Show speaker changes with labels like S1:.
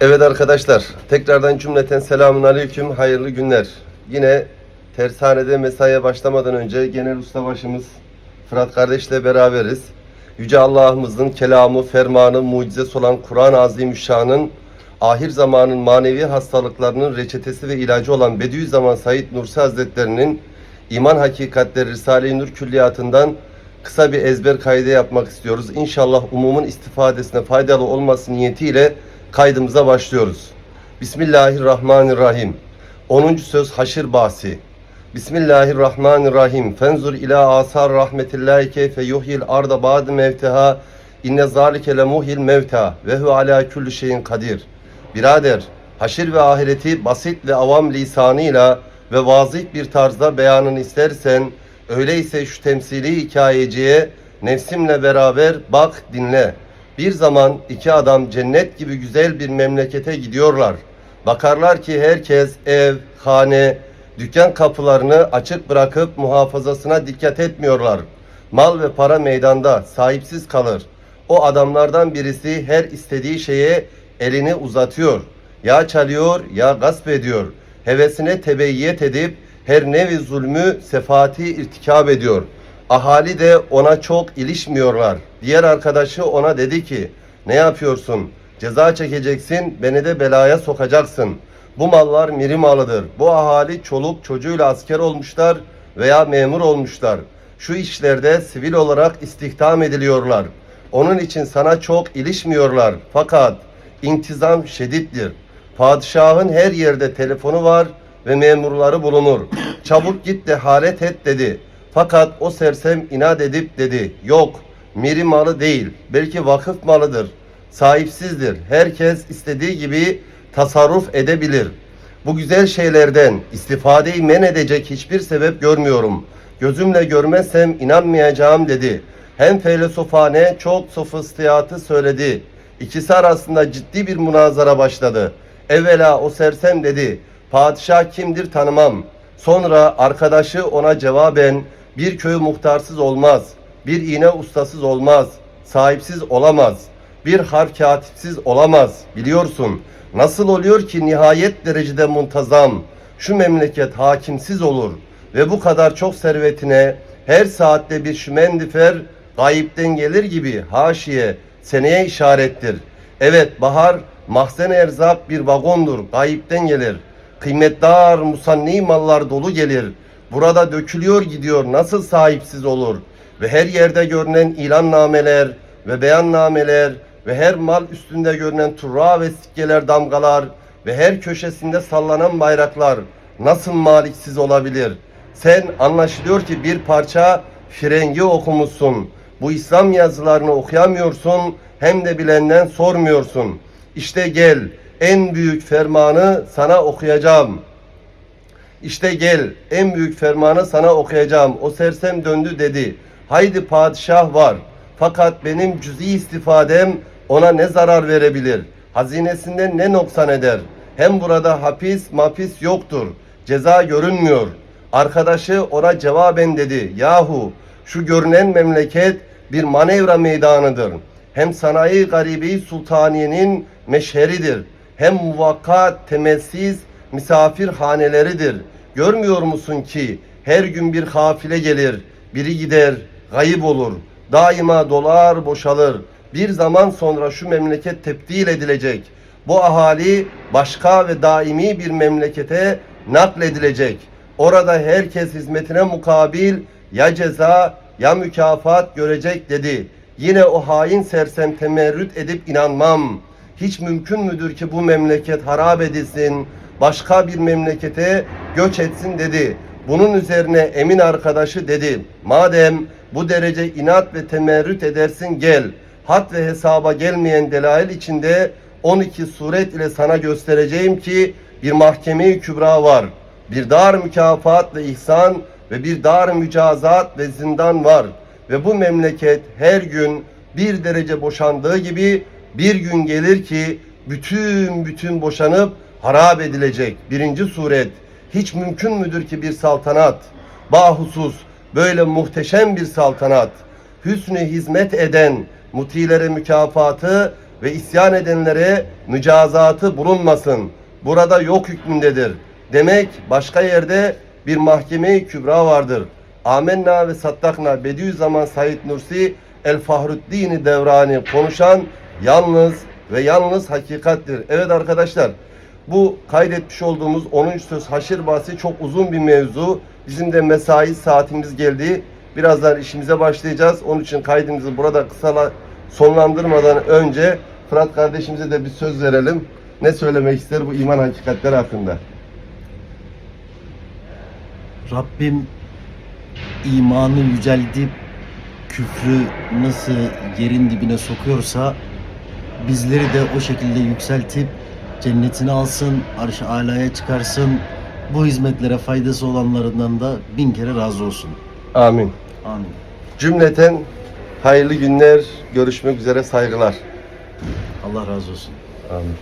S1: Evet arkadaşlar, tekrardan cümleten selamun aleyküm, hayırlı günler. Yine tersanede mesaiye başlamadan önce genel ustabaşımız Fırat kardeşle beraberiz. Yüce Allah'ımızın kelamı, fermanı, mucizesi olan Kur'an-ı Azimüşşan'ın ahir zamanın manevi hastalıklarının reçetesi ve ilacı olan Bediüzzaman Said Nursi Hazretleri'nin İman Hakikatleri Risale-i Nur Külliyatı'ndan kısa bir ezber kaydı yapmak istiyoruz. İnşallah umumun istifadesine faydalı olması niyetiyle kaydımıza başlıyoruz. Bismillahirrahmanirrahim. 10. söz haşir bahsi. Bismillahirrahmanirrahim. Fenzur ila asar rahmetillahi keyfe yuhyil arda ba'de mevteha inne zalike lemuhil mevta ve hu ala kulli şeyin kadir. Birader, haşir ve ahireti basit ve avam lisanıyla ve vazih bir tarzda beyanını istersen, öyleyse şu temsili hikayeciye nefsimle beraber bak dinle. Bir zaman iki adam cennet gibi güzel bir memlekete gidiyorlar. Bakarlar ki herkes ev, hane, dükkan kapılarını açık bırakıp muhafazasına dikkat etmiyorlar. Mal ve para meydanda sahipsiz kalır. O adamlardan birisi her istediği şeye elini uzatıyor. Ya çalıyor ya gasp ediyor. Hevesine tebeyyet edip her nevi zulmü sefati irtikab ediyor. Ahali de ona çok ilişmiyorlar. Diğer arkadaşı ona dedi ki ne yapıyorsun? Ceza çekeceksin, beni de belaya sokacaksın. Bu mallar miri malıdır. Bu ahali çoluk çocuğuyla asker olmuşlar veya memur olmuşlar. Şu işlerde sivil olarak istihdam ediliyorlar. Onun için sana çok ilişmiyorlar. Fakat intizam şedittir. Padişahın her yerde telefonu var ve memurları bulunur. Çabuk git de halet et dedi. Fakat o sersem inat edip dedi. Yok, miri malı değil. Belki vakıf malıdır. Sahipsizdir. Herkes istediği gibi tasarruf edebilir. Bu güzel şeylerden istifadeyi men edecek hiçbir sebep görmüyorum. Gözümle görmezsem inanmayacağım dedi. Hem felseufane çok sofistiyatı söyledi. İkisi arasında ciddi bir münazara başladı. Evvela o sersem dedi. Padişah kimdir tanımam. Sonra arkadaşı ona cevaben bir köy muhtarsız olmaz. Bir iğne ustasız olmaz. Sahipsiz olamaz. Bir harf katipsiz olamaz. Biliyorsun. Nasıl oluyor ki nihayet derecede muntazam. Şu memleket hakimsiz olur. Ve bu kadar çok servetine her saatte bir şümendifer gayipten gelir gibi haşiye seneye işarettir. Evet bahar mahzen erzak bir vagondur gayipten gelir. Kıymetdar musanni mallar dolu gelir. Burada dökülüyor gidiyor nasıl sahipsiz olur? Ve her yerde görünen ilannameler ve beyannameler ve her mal üstünde görünen turra ve sikkeler damgalar ve her köşesinde sallanan bayraklar nasıl maliksiz olabilir? Sen anlaşılıyor ki bir parça frengi okumuşsun. Bu İslam yazılarını okuyamıyorsun hem de bilenden sormuyorsun. İşte gel en büyük fermanı sana okuyacağım. İşte gel en büyük fermanı sana okuyacağım. O sersem döndü dedi. Haydi padişah var. Fakat benim cüzi istifadem ona ne zarar verebilir? Hazinesinden ne noksan eder? Hem burada hapis mapis yoktur. Ceza görünmüyor. Arkadaşı ona cevaben dedi. Yahu şu görünen memleket bir manevra meydanıdır. Hem sanayi garibi sultaniyenin meşheridir. Hem muvakkat temelsiz misafirhaneleridir. Görmüyor musun ki her gün bir hafile gelir, biri gider, gayip olur. Daima dolar boşalır. Bir zaman sonra şu memleket tebdil edilecek. Bu ahali başka ve daimi bir memlekete nakledilecek. Orada herkes hizmetine mukabil ya ceza ya mükafat görecek dedi. Yine o hain sersem temerrüt edip inanmam. Hiç mümkün müdür ki bu memleket harap edilsin, başka bir memlekete göç etsin dedi. Bunun üzerine Emin arkadaşı dedi. Madem bu derece inat ve temerrüt edersin gel. Hat ve hesaba gelmeyen delail içinde 12 suret ile sana göstereceğim ki bir mahkeme-i kübra var. Bir dar mükafat ve ihsan ve bir dar mücazat ve zindan var. Ve bu memleket her gün bir derece boşandığı gibi bir gün gelir ki bütün bütün boşanıp harap edilecek. Birinci suret. Hiç mümkün müdür ki bir saltanat, bahusus böyle muhteşem bir saltanat, hüsnü hizmet eden mutilere mükafatı ve isyan edenlere mücazatı bulunmasın. Burada yok hükmündedir. Demek başka yerde bir mahkeme-i kübra vardır. Amenna ve sattakna Bediüzzaman Said Nursi El Fahruddin Devrani konuşan yalnız ve yalnız hakikattir. Evet arkadaşlar bu kaydetmiş olduğumuz 10. söz haşir bahsi çok uzun bir mevzu. Bizim de mesai saatimiz geldi. Birazdan işimize başlayacağız. Onun için kaydımızı burada kısa sonlandırmadan önce Fırat kardeşimize de bir söz verelim. Ne söylemek ister bu iman hakikatleri hakkında?
S2: Rabbim imanı yüceltip küfrü nasıl yerin dibine sokuyorsa bizleri de o şekilde yükseltip cennetini alsın, arş-ı alaya çıkarsın. Bu hizmetlere faydası olanlarından da bin kere razı olsun.
S1: Amin.
S2: Amin.
S1: Cümleten hayırlı günler. Görüşmek üzere saygılar.
S2: Allah razı olsun.
S1: Amin.